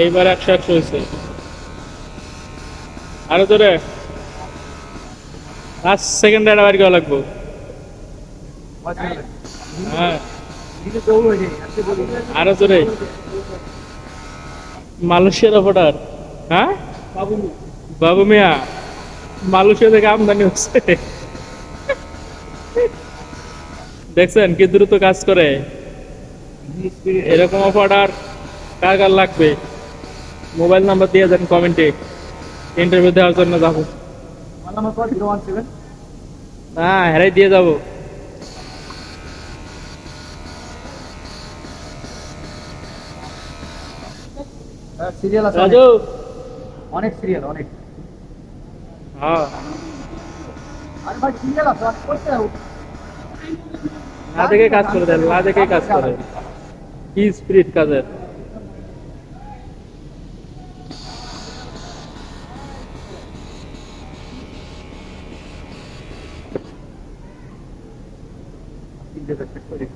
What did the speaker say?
এইবার একশো একশো হয়েছে আরও জোরে। পাঁচ সেকেন্ড এটা বাড়ি করা লাগবো। আরও জোরে। মালয়েশিয়ার অপারেটর হ্যাঁ? বাবু মিয়া। মালয়েশিয়া থেকে আমদানি হচ্ছে। দেখছেন কি দ্রুত কাজ করে। এরকম অফার কার কার লাগবে? মোবাইল নাম্বার দিয়ে দেন কমেন্টে। ইন্টারভিউ দেওয়ার জন্য যাব। হ্যাঁ হেরাই দিয়ে যাব। সিরিয়াল আছে অনেক। সিরিয়াল অনেক। হ্যাঁ। আরে ভাই সিরিয়াল আছে করতে হবে। না দেখে কাজ করে দেন না দেখে কাজ করে কি স্পিরিট কাজের? তিনটে